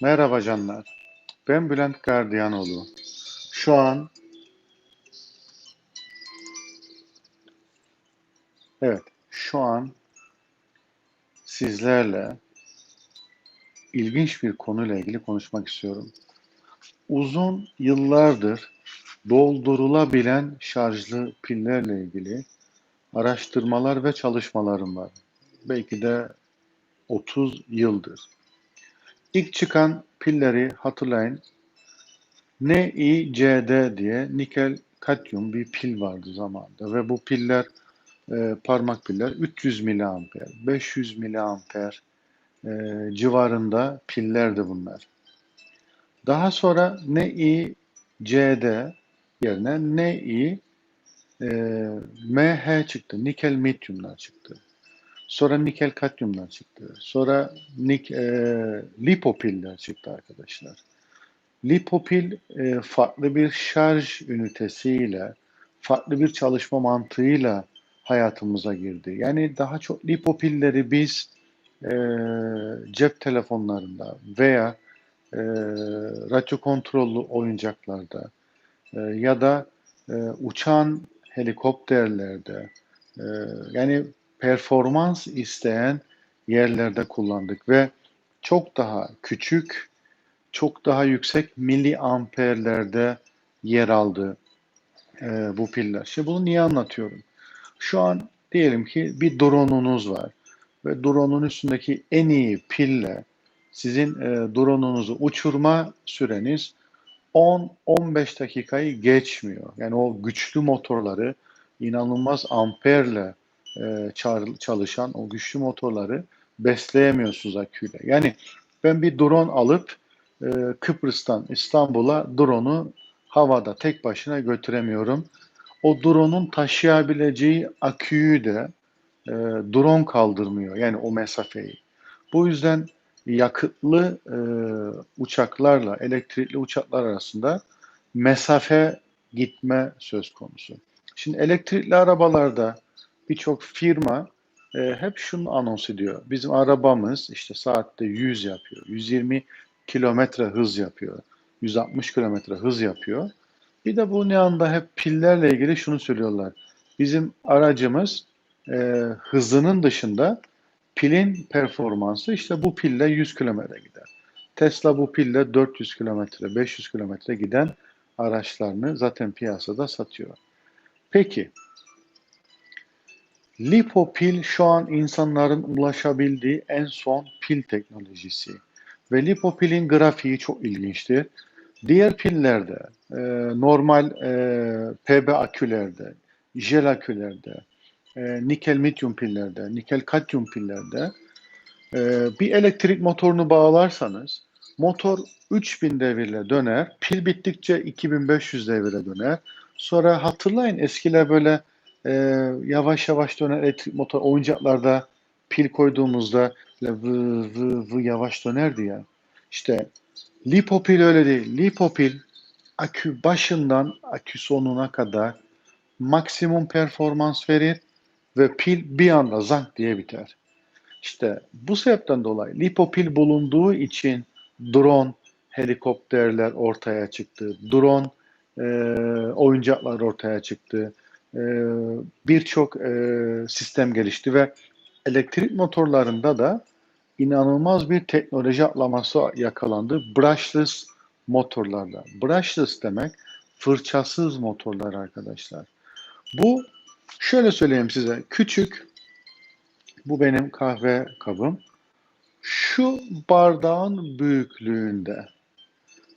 Merhaba canlar. Ben Bülent Gardiyanoğlu. Şu an evet, şu an sizlerle ilginç bir konuyla ilgili konuşmak istiyorum. Uzun yıllardır doldurulabilen şarjlı pillerle ilgili araştırmalar ve çalışmalarım var. Belki de 30 yıldır. İlk çıkan pilleri hatırlayın. NiCd diye nikel katyum bir pil vardı zamanında ve bu piller e, parmak piller 300 miliamper, 500 miliamper e, civarında pillerdi bunlar. Daha sonra NiCd yerine Ni e, MH çıktı. Nikel metyumlar çıktı. Sonra nikel katyumlar çıktı. Sonra nik, e, lipopiller çıktı arkadaşlar. Lipopil e, farklı bir şarj ünitesiyle, farklı bir çalışma mantığıyla hayatımıza girdi. Yani daha çok lipopilleri biz e, cep telefonlarında veya e, radyo kontrollü oyuncaklarda e, ya da e, uçan helikopterlerde e, yani performans isteyen yerlerde kullandık ve çok daha küçük, çok daha yüksek miliamperlerde yer aldı e, bu piller. Şimdi bunu niye anlatıyorum? Şu an diyelim ki bir drone'unuz var ve drone'un üstündeki en iyi pille sizin e, drone'unuzu uçurma süreniz 10-15 dakikayı geçmiyor. Yani o güçlü motorları inanılmaz amperle e, çalışan o güçlü motorları besleyemiyorsunuz aküyle. Yani ben bir drone alıp e, Kıbrıs'tan İstanbul'a drone'u havada tek başına götüremiyorum. O drone'un taşıyabileceği aküyü de e, drone kaldırmıyor. Yani o mesafeyi. Bu yüzden yakıtlı uçaklarla elektrikli uçaklar arasında mesafe gitme söz konusu. Şimdi elektrikli arabalarda birçok firma e, hep şunu anons ediyor. Bizim arabamız işte saatte 100 yapıyor, 120 kilometre hız yapıyor, 160 kilometre hız yapıyor. Bir de bu ne anda hep pillerle ilgili şunu söylüyorlar. Bizim aracımız e, hızının dışında pilin performansı işte bu pille 100 kilometre gider. Tesla bu pille 400 kilometre, 500 kilometre giden araçlarını zaten piyasada satıyor. Peki Lipopil şu an insanların ulaşabildiği en son pil teknolojisi. Ve lipopilin grafiği çok ilginçtir. Diğer pillerde, e, normal e, PB akülerde, jel akülerde, e, nikel mityum pillerde, nikel katyum pillerde e, bir elektrik motorunu bağlarsanız motor 3000 devirle döner, pil bittikçe 2500 devire döner. Sonra hatırlayın eskiler böyle e, yavaş yavaş dönen elektrik motor oyuncaklarda pil koyduğumuzda vı vı vı yavaş dönerdi ya. İşte lipopil öyle değil. Lipopil akü başından akü sonuna kadar maksimum performans verir ve pil bir anda zank diye biter. İşte bu sebepten dolayı lipopil bulunduğu için drone helikopterler ortaya çıktı. Drone e, oyuncaklar ortaya çıktı. E, birçok sistem gelişti ve elektrik motorlarında da inanılmaz bir teknoloji atlaması yakalandı. Brushless motorlarda. Brushless demek fırçasız motorlar arkadaşlar. Bu şöyle söyleyeyim size. Küçük bu benim kahve kabım. Şu bardağın büyüklüğünde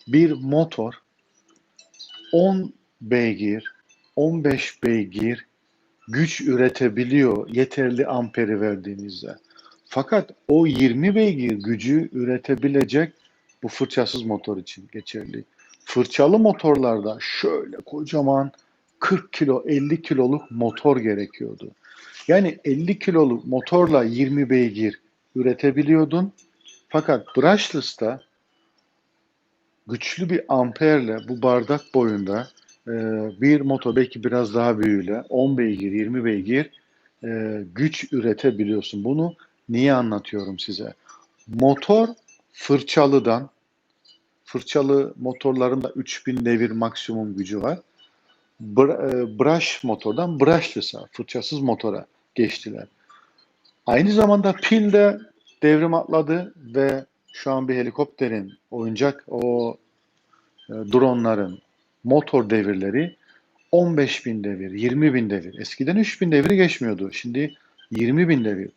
bir motor 10 beygir 15 beygir güç üretebiliyor yeterli amperi verdiğinizde. Fakat o 20 beygir gücü üretebilecek bu fırçasız motor için geçerli. Fırçalı motorlarda şöyle kocaman 40 kilo 50 kiloluk motor gerekiyordu. Yani 50 kiloluk motorla 20 beygir üretebiliyordun. Fakat brushless'ta güçlü bir amperle bu bardak boyunda e, bir motor belki biraz daha büyüğüyle 10 beygir 20 beygir e, güç üretebiliyorsun. Bunu niye anlatıyorum size? Motor fırçalıdan fırçalı motorların da 3000 devir maksimum gücü var. Br- e, brush motordan brushless'a, fırçasız motora geçtiler. Aynı zamanda pil de devrim atladı ve şu an bir helikopterin, oyuncak o e, dronların motor devirleri 15 bin devir, 20 bin devir. Eskiden 3 bin deviri geçmiyordu. Şimdi 20 bin devir.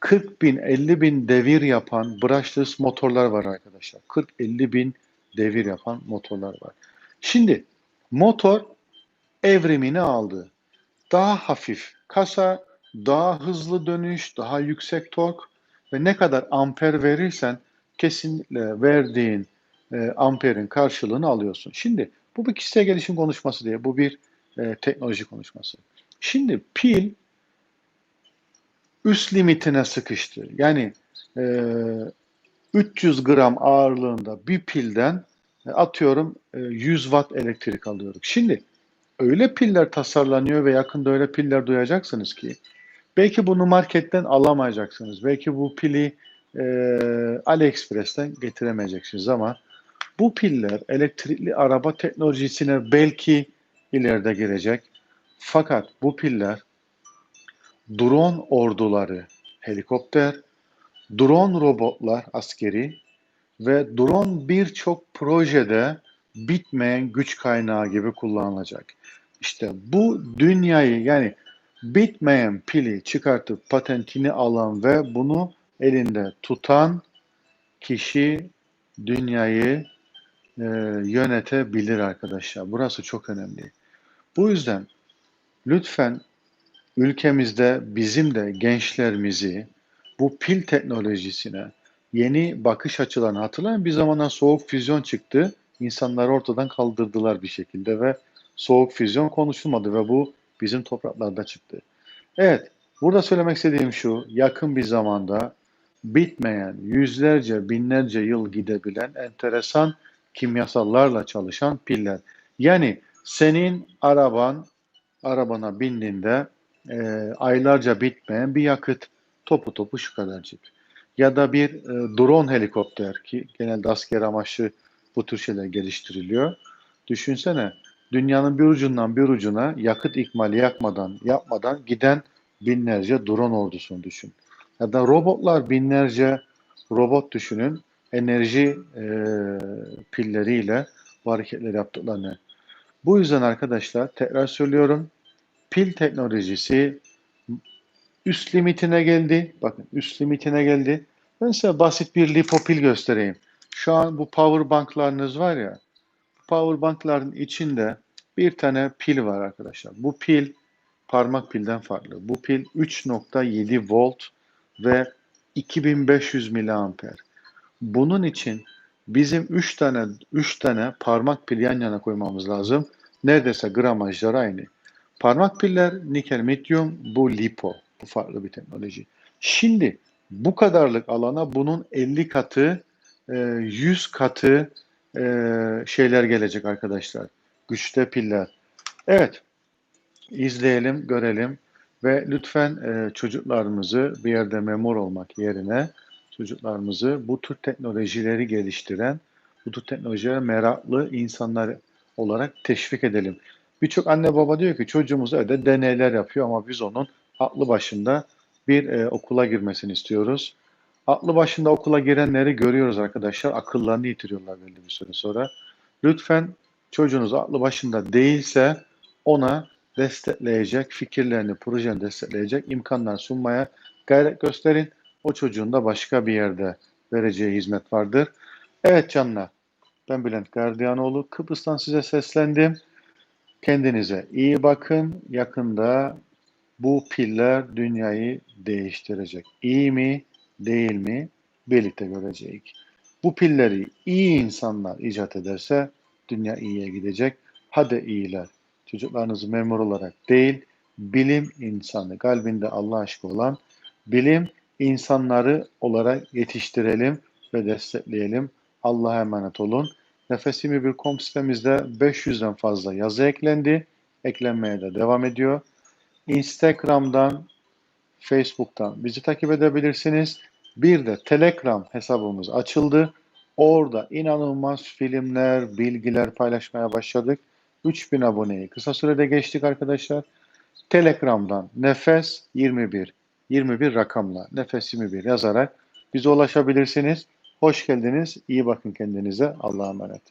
40 bin, 50 bin devir yapan brushless motorlar var arkadaşlar. 40-50 bin devir yapan motorlar var. Şimdi motor evrimini aldı. Daha hafif kasa, daha hızlı dönüş, daha yüksek tork ve ne kadar amper verirsen kesinlikle verdiğin e, amperin karşılığını alıyorsun. Şimdi bu bir kişisel gelişim konuşması diye, bu bir e, teknoloji konuşması. Şimdi pil üst limitine sıkıştı. Yani e, 300 gram ağırlığında bir pilden e, atıyorum e, 100 watt elektrik alıyoruz. Şimdi öyle piller tasarlanıyor ve yakında öyle piller duyacaksınız ki belki bunu marketten alamayacaksınız. Belki bu pili e, AliExpress'ten getiremeyeceksiniz ama bu piller elektrikli araba teknolojisine belki ileride girecek. Fakat bu piller drone orduları, helikopter, drone robotlar askeri ve drone birçok projede bitmeyen güç kaynağı gibi kullanılacak. İşte bu dünyayı yani bitmeyen pili çıkartıp patentini alan ve bunu elinde tutan kişi dünyayı e, yönetebilir arkadaşlar. Burası çok önemli. Bu yüzden lütfen ülkemizde bizim de gençlerimizi bu pil teknolojisine yeni bakış açılarını hatırlayın. Bir zamanlar soğuk füzyon çıktı. İnsanları ortadan kaldırdılar bir şekilde ve soğuk füzyon konuşulmadı ve bu bizim topraklarda çıktı. Evet, burada söylemek istediğim şu, yakın bir zamanda bitmeyen, yüzlerce, binlerce yıl gidebilen enteresan kimyasallarla çalışan piller. Yani senin araban, arabana bindiğinde e, aylarca bitmeyen bir yakıt topu topu şu kadarcık. Ya da bir e, drone helikopter ki genelde asker amaçlı bu tür şeyler geliştiriliyor. Düşünsene dünyanın bir ucundan bir ucuna yakıt ikmali yakmadan yapmadan giden binlerce drone ordusunu düşün. Ya da robotlar binlerce robot düşünün enerji e, pilleriyle bu hareketleri yaptıklarını. Bu yüzden arkadaşlar tekrar söylüyorum pil teknolojisi üst limitine geldi. Bakın üst limitine geldi. Ben size basit bir lipopil göstereyim. Şu an bu power banklarınız var ya. Power bankların içinde bir tane pil var arkadaşlar. Bu pil parmak pilden farklı. Bu pil 3.7 volt ve 2500 miliamper. Bunun için bizim 3 tane 3 tane parmak pil yan yana koymamız lazım. Neredeyse gramajları aynı. Parmak piller nikel medyum, bu lipo. Bu farklı bir teknoloji. Şimdi bu kadarlık alana bunun 50 katı, 100 katı şeyler gelecek arkadaşlar. Güçte piller. Evet, izleyelim, görelim ve lütfen çocuklarımızı bir yerde memur olmak yerine çocuklarımızı bu tür teknolojileri geliştiren, bu tür teknolojilere meraklı insanlar olarak teşvik edelim. Birçok anne baba diyor ki çocuğumuz evde deneyler yapıyor ama biz onun aklı başında bir e, okula girmesini istiyoruz. Aklı başında okula girenleri görüyoruz arkadaşlar. Akıllarını yitiriyorlar belli bir süre sonra. Lütfen çocuğunuz aklı başında değilse ona destekleyecek, fikirlerini, projeni destekleyecek imkanlar sunmaya gayret gösterin. O çocuğun da başka bir yerde vereceği hizmet vardır. Evet canlar, ben Bülent Gardiyanoğlu. Kıbrıs'tan size seslendim. Kendinize iyi bakın. Yakında bu piller dünyayı değiştirecek. İyi mi, değil mi? Birlikte göreceğiz. Bu pilleri iyi insanlar icat ederse dünya iyiye gidecek. Hadi iyiler. Çocuklarınızı memur olarak değil, bilim insanı, kalbinde Allah aşkı olan bilim insanları olarak yetiştirelim ve destekleyelim. Allah'a emanet olun. Nefesimi bir kom sitemizde 500'den fazla yazı eklendi. Eklenmeye de devam ediyor. Instagram'dan, Facebook'tan bizi takip edebilirsiniz. Bir de Telegram hesabımız açıldı. Orada inanılmaz filmler, bilgiler paylaşmaya başladık. 3000 aboneyi kısa sürede geçtik arkadaşlar. Telegram'dan Nefes 21, 21 rakamla Nefes 21 yazarak bize ulaşabilirsiniz. Hoş geldiniz. İyi bakın kendinize. Allah'a emanet.